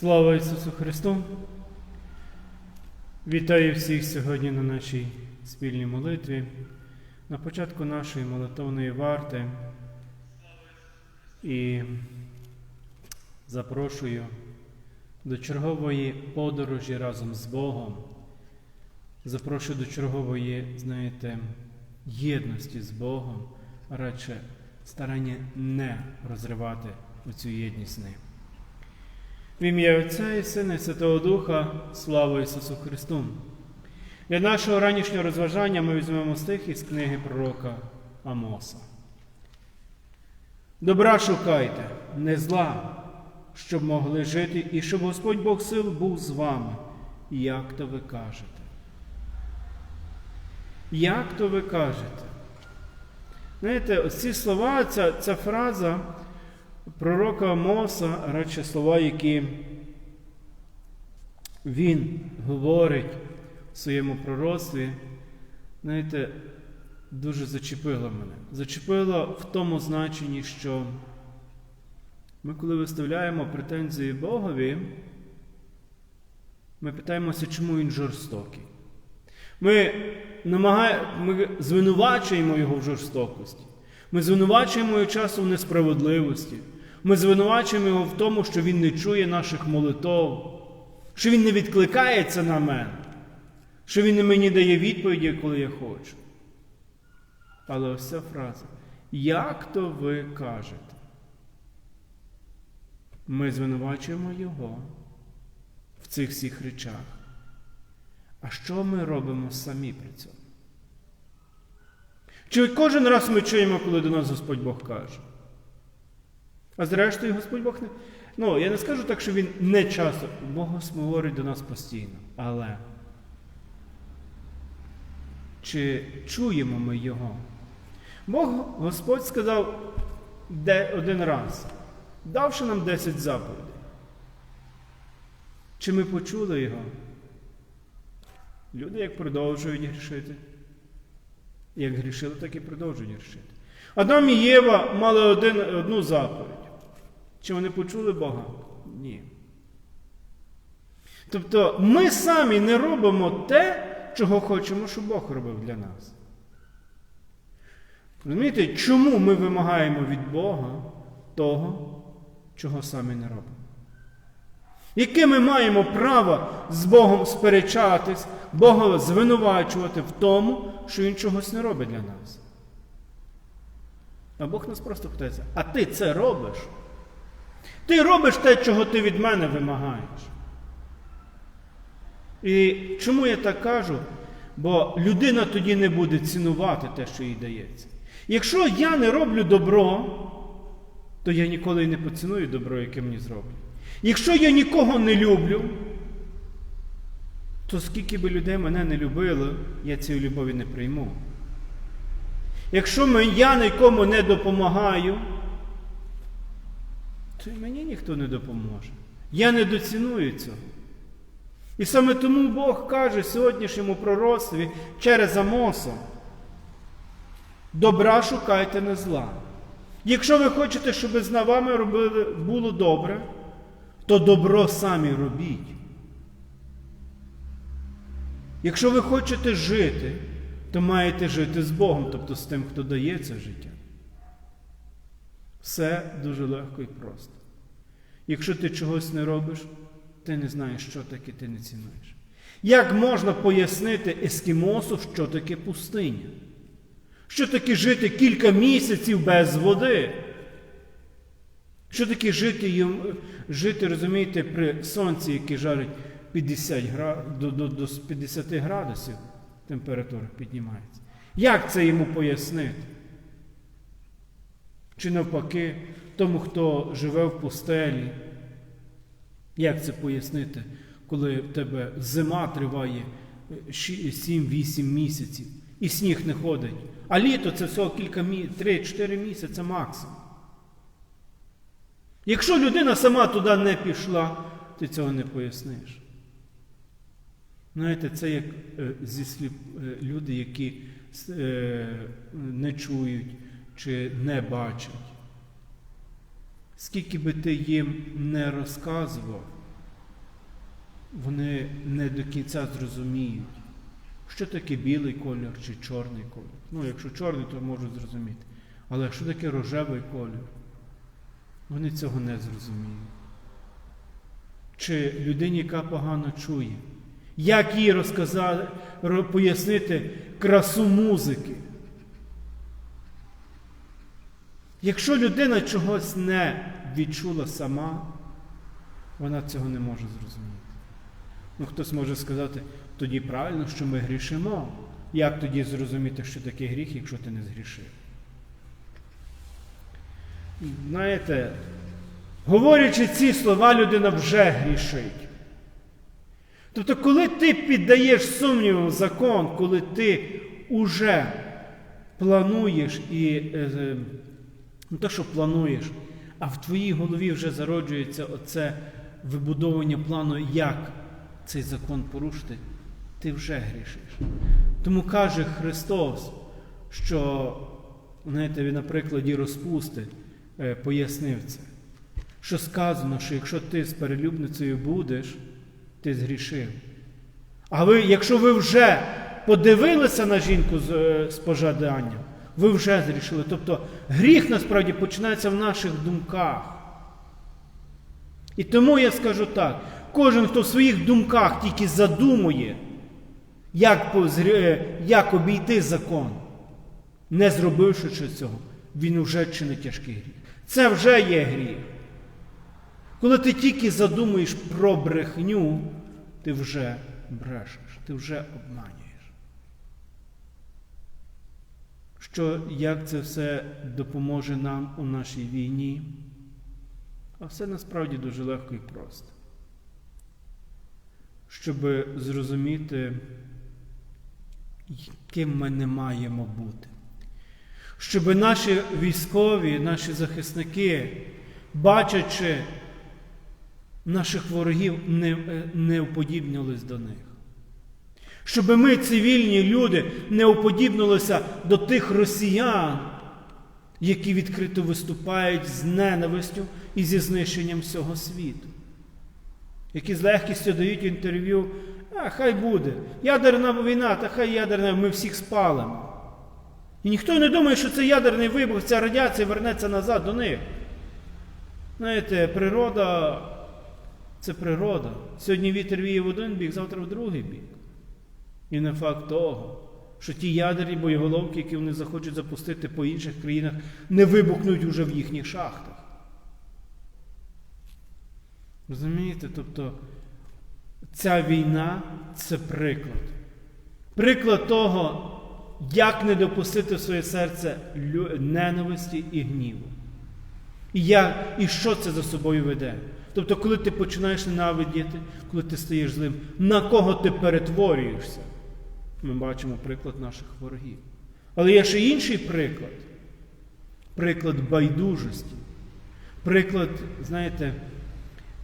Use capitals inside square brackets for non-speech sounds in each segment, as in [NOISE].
Слава Ісусу Христу! Вітаю всіх сьогодні на нашій спільній молитві, на початку нашої молитовної варти і запрошую до чергової подорожі разом з Богом. Запрошую до чергової, знаєте, єдності з Богом, радше старання не розривати оцю єдність з ним. В ім'я Отця і Сина і Святого Духа, слава Ісусу Христу! Для нашого ранішнього розважання ми візьмемо стих із книги пророка Амоса. Добра шукайте, не зла, щоб могли жити, і щоб Господь Бог сил був з вами, як то ви кажете. Як то ви кажете? Знаєте, ці слова, ця, ця фраза пророка Амоса, радше слова, які він говорить в своєму пророцтві, знаєте, дуже зачепило мене. Зачепило в тому значенні, що ми, коли виставляємо претензії Богові, ми питаємося, чому він жорстокий. Ми, намагає... ми звинувачуємо його в жорстокості. Ми звинувачуємо його часу в несправедливості. Ми звинувачуємо його в тому, що він не чує наших молитов, що він не відкликається на мене, що він не мені дає відповіді, коли я хочу. Але ось ця фраза. Як то ви кажете? Ми звинувачуємо його в цих всіх речах. А що ми робимо самі при цьому? Чи кожен раз ми чуємо, коли до нас Господь Бог каже? А зрештою, Господь Бог не. Ну, я не скажу так, що Він не часто, Бог говорить до нас постійно. Але чи чуємо ми Його? Бог Господь сказав де один раз, давши нам 10 заповідей. Чи ми почули Його? Люди як продовжують грішити. Як грішили, так і продовжують грішити. Адам і Єва мали один, одну заповідь. Чи вони почули Бога? Ні. Тобто ми самі не робимо те, чого хочемо, щоб Бог робив для нас. Розумієте, чому ми вимагаємо від Бога того, чого самі не робимо? Яке ми маємо право з Богом сперечатись, Бога звинувачувати в тому, що Він чогось не робить для нас? А Бог нас просто питається, а ти це робиш? Ти робиш те, чого ти від мене вимагаєш. І чому я так кажу? Бо людина тоді не буде цінувати те, що їй дається. Якщо я не роблю добро, то я ніколи не поціную добро, яке мені зроблять. Якщо я нікого не люблю, то скільки би людей мене не любили, я цієї любові не прийму. Якщо я нікому не допомагаю, то й мені ніхто не допоможе. Я не доціную цього. І саме тому Бог каже сьогоднішньому пророцтві через Амоса, добра шукайте не зла. Якщо ви хочете, щоб з вами робили, було добре, то добро самі робіть. Якщо ви хочете жити, то маєте жити з Богом, тобто з тим, хто дає це життя. Все дуже легко і просто. Якщо ти чогось не робиш, ти не знаєш, що таке ти не цінуєш. Як можна пояснити ескімосу, що таке пустиня? Що таке жити кілька місяців без води? Що таке жити, жити розумієте, при сонці, яке жарить 50 град... до, до, до 50 градусів температура піднімається? Як це йому пояснити? Чи навпаки, тому, хто живе в пустелі, як це пояснити, коли в тебе зима триває 7-8 місяців і сніг не ходить, а літо це всього кілька місяців, 3-4 місяці максимум. Якщо людина сама туди не пішла, ти цього не поясниш. Знаєте, це як зі сліп... люди, які не чують чи не бачать. Скільки би ти їм не розказував, вони не до кінця зрозуміють, що таке білий колір чи чорний колір. Ну, якщо чорний, то можуть зрозуміти. Але якщо таке рожевий колір, вони цього не зрозуміють. Чи людині, яка погано чує, як їй розказати, пояснити красу музики? Якщо людина чогось не відчула сама, вона цього не може зрозуміти. Ну, хтось може сказати, тоді правильно, що ми грішимо. Як тоді зрозуміти, що таке гріх, якщо ти не згрішив? Знаєте, говорячи ці слова, людина вже грішить. Тобто, коли ти піддаєш сумнівам закон, коли ти уже плануєш і е, е, не те, що плануєш, а в твоїй голові вже зароджується оце вибудовування плану, як цей закон порушити, ти вже грішиш. Тому каже Христос, що, знаєте, він на прикладі розпусти е, пояснив це, що сказано, що якщо ти з перелюбницею будеш, ти згрішив. А ви, якщо ви вже подивилися на жінку з, е, з пожаданням, ви вже зрішили. Тобто гріх насправді починається в наших думках. І тому я скажу так: кожен, хто в своїх думках тільки задумує, як, е, як обійти закон, не зробивши цього, він вже чинить тяжкий гріх. Це вже є гріх. Коли ти тільки задумуєш про брехню, ти вже брешеш, ти вже обманюєш. Що як це все допоможе нам у нашій війні? А все насправді дуже легко і просто. Щоб зрозуміти, ким ми не маємо бути. Щоб наші військові, наші захисники, бачачи наших ворогів, не, е, не уподібнювались до них. Щоб ми, цивільні люди, не уподібнилися до тих росіян, які відкрито виступають з ненавистю і зі знищенням всього світу, які з легкістю дають інтерв'ю, а хай буде, ядерна війна, та хай ядерна, ми всіх спалимо. І ніхто не думає, що це ядерний вибух, ця радіація вернеться назад до них. Знаєте, природа це природа. Сьогодні вітер віє в один бік, завтра в другий бік. І не факт того, що ті ядерні боєголовки, які вони захочуть запустити по інших країнах, не вибухнуть уже в їхніх шахтах. Розумієте? Тобто ця війна це приклад. Приклад того, як не допустити в своє серце ненависті і гніву. І, як, і що це за собою веде? Тобто, коли ти починаєш ненавидіти, коли ти стаєш злим, на кого ти перетворюєшся? Ми бачимо приклад наших ворогів. Але є ще інший приклад. Приклад байдужості. Приклад, знаєте,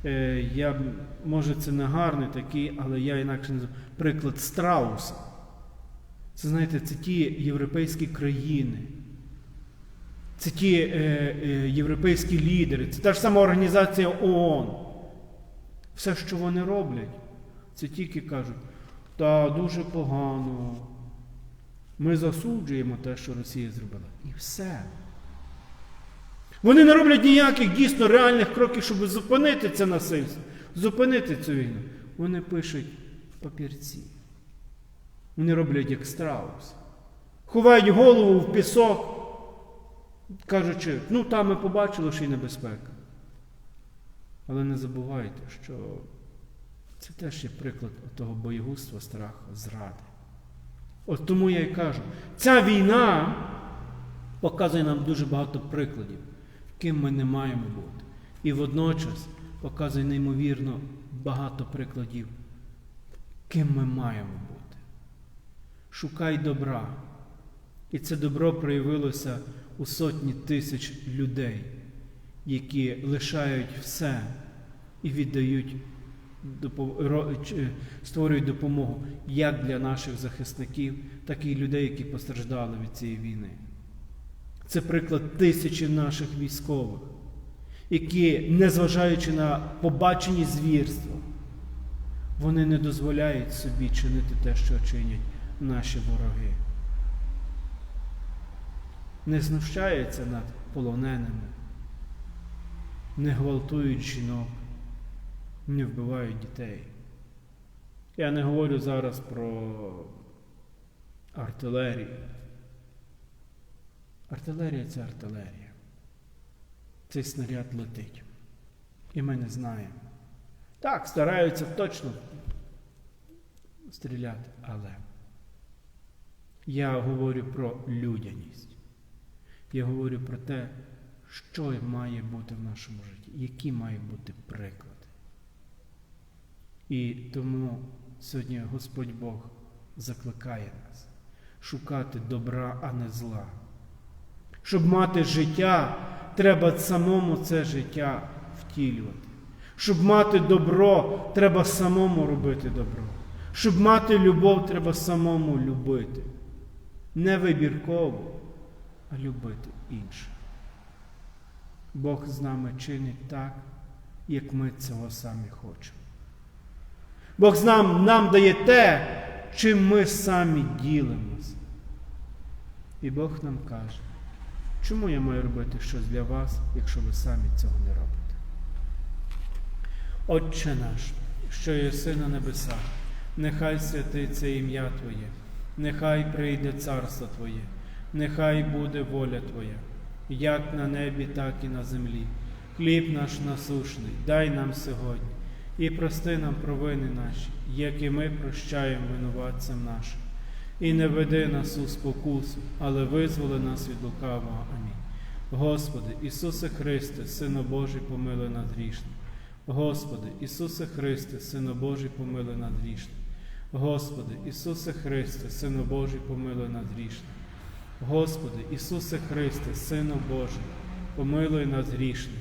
е, я, може це не гарний такий, але я інакше називаю приклад страуса. Це знаєте, це ті європейські країни, це ті е, е, європейські лідери, це та ж сама організація ООН. Все, що вони роблять, це тільки кажуть, та дуже погано. Ми засуджуємо те, що Росія зробила. І все. Вони не роблять ніяких дійсно реальних кроків, щоб зупинити це насильство, зупинити цю війну. Вони пишуть папірці. Вони роблять як страус. Ховають голову в пісок, кажучи, ну там ми побачили, що й небезпека. Але не забувайте, що це теж є приклад того боєгузтва, страху, зради. От тому я й кажу, ця війна показує нам дуже багато прикладів, ким ми не маємо бути. І водночас показує неймовірно багато прикладів, ким ми маємо бути. Шукай добра. І це добро проявилося у сотні тисяч людей, які лишають все і віддають, створюють допомогу як для наших захисників, так і людей, які постраждали від цієї війни. Це приклад тисячі наших військових, які, незважаючи на побачені звірства, Вони не дозволяють собі чинити те, що чинять наші вороги. Не знущаються над полоненими, не гвалтують жінок, не вбивають дітей. Я не говорю зараз про артилерію. Артилерія це артилерія. Цей снаряд летить. І ми не знаємо. Так, стараються точно стріляти, але я говорю про людяність. Я говорю про те, що має бути в нашому житті, які мають бути приклади. І тому сьогодні Господь Бог закликає нас шукати добра, а не зла. Щоб мати життя, треба самому це життя втілювати. Щоб мати добро, треба самому робити добро. Щоб мати любов, треба самому любити. Не вибірково, а любити інше. Бог з нами чинить так, як ми цього самі хочемо. Бог нам, нам дає те, чим ми самі ділимося. І Бог нам каже, чому я маю робити щось для вас, якщо ви самі цього не робите? Отче наш, що єси на небесах, нехай святиться ім'я Твоє, нехай прийде царство Твоє, нехай буде воля Твоя, як на небі, так і на землі. Хліб наш насушний, дай нам сьогодні, і прости нам провини наші, як і ми прощаємо винуватцям нашим. І не веди нас у спокусу, але визволи нас від лукавого. Амінь. Господи, Ісусе Христе, Сино Божий, помилуй нас грішних. Господи, Ісусе Христе, Сино Божий, помилуй нас грішних. Господи, Ісусе Христе, Сино Божий, помилуй нас грішних. Господи, Ісусе Христе, Сино Божий, помилуй нас грішних.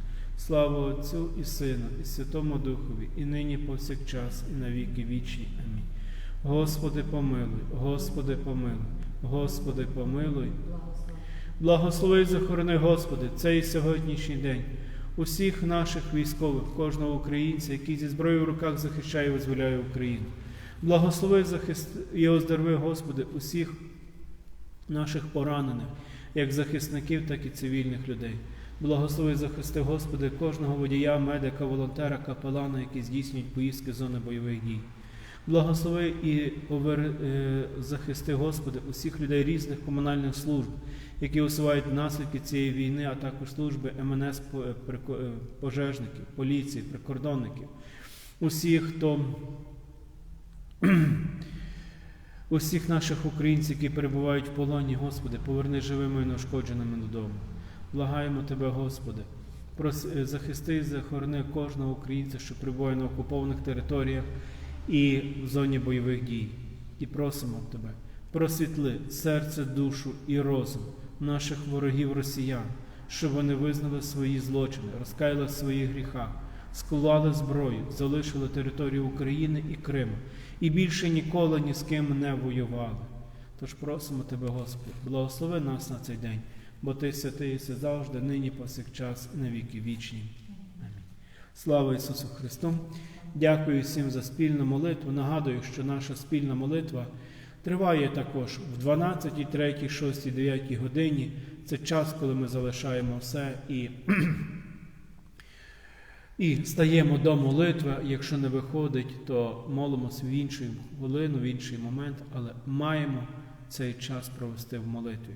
Слава Отцю і Сину, і Святому Духові, і нині повсякчас, і на віки вічні. Амінь. Господи, помилуй, Господи, помилуй, Господи, помилуй. Благослови, захорони, Господи, цей сьогоднішній день. Усіх наших військових, кожного українця, який зі зброєю в руках захищає і визволяє Україну. Благослови захист і оздорови, Господи, усіх наших поранених, як захисників, так і цивільних людей. Благослови захисти, Господи, кожного водія, медика, волонтера, капелана, які здійснюють поїздки з зони бойових дій. Благослови і е, захисти, Господи, усіх людей різних комунальних служб, які усувають наслідки цієї війни, а також служби МНС, по- е, е, пожежників, поліції, прикордонників, усіх, хто [CLEARS THROAT] усіх наших українців, які перебувають в полоні, Господи, поверни живими і неушкодженими додому. Благаємо Тебе, Господи, прос- е, захисти і захорони кожного українця, що перебуває на окупованих територіях і в зоні бойових дій. І просимо Тебе, просвітли серце, душу і розум наших ворогів росіян, щоб вони визнали свої злочини, розкаяли в своїх гріхах, склали зброю, залишили територію України і Криму і більше ніколи ні з ким не воювали. Тож просимо Тебе, Господи, благослови нас на цей день, бо Ти святий єси завжди, нині повсякчас і на віки вічні. Амінь. Слава Ісусу Христу! Дякую всім за спільну молитву. Нагадую, що наша спільна молитва триває також в 12, 3, 6, 9 годині. Це час, коли ми залишаємо все і, і стаємо до молитви. Якщо не виходить, то молимося в іншу хвилину, в інший момент, але маємо цей час провести в молитві.